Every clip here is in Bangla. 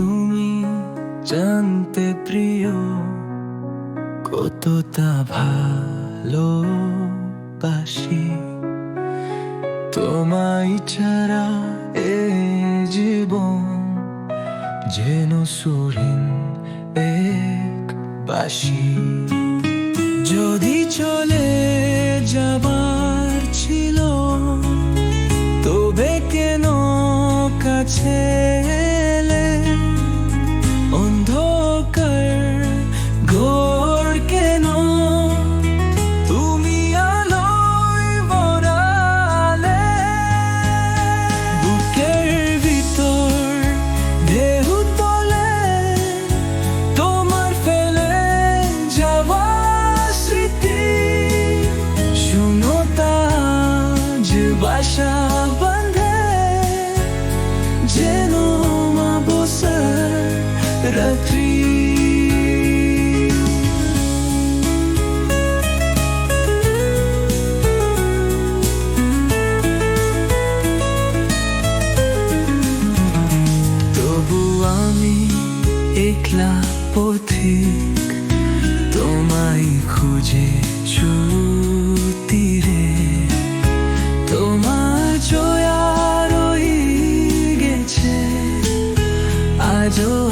তুমি জানতে প্রিয় কতটা ভালো বাসি তোমায় ছাড়া এ জীবন যেন সুরিন এক বাসি। যদি চলে যাবার ছিল, তবে কেন কাছে একলা পথিক তোমায় খুঁজে ছুতিরে তোমার জয়া রই গেছে আজও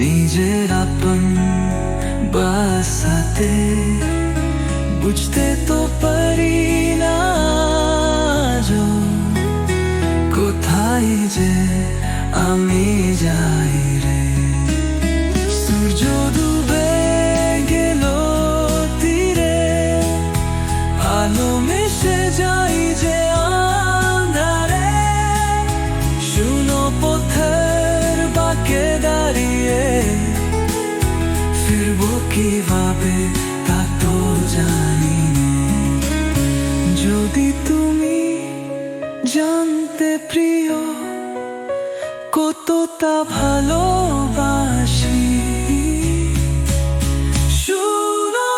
নিজের আপন বাসাতে বুঝতে তো পারি না কোথায় যে আমি যাই। কীভাবে তা তো জানি যদি তুমি জানতে প্রিয় কতটা ভালোবাসি। শুনো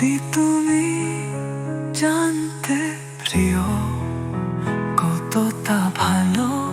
যদি তুমি জানতে প্রিয় কতটা ভালো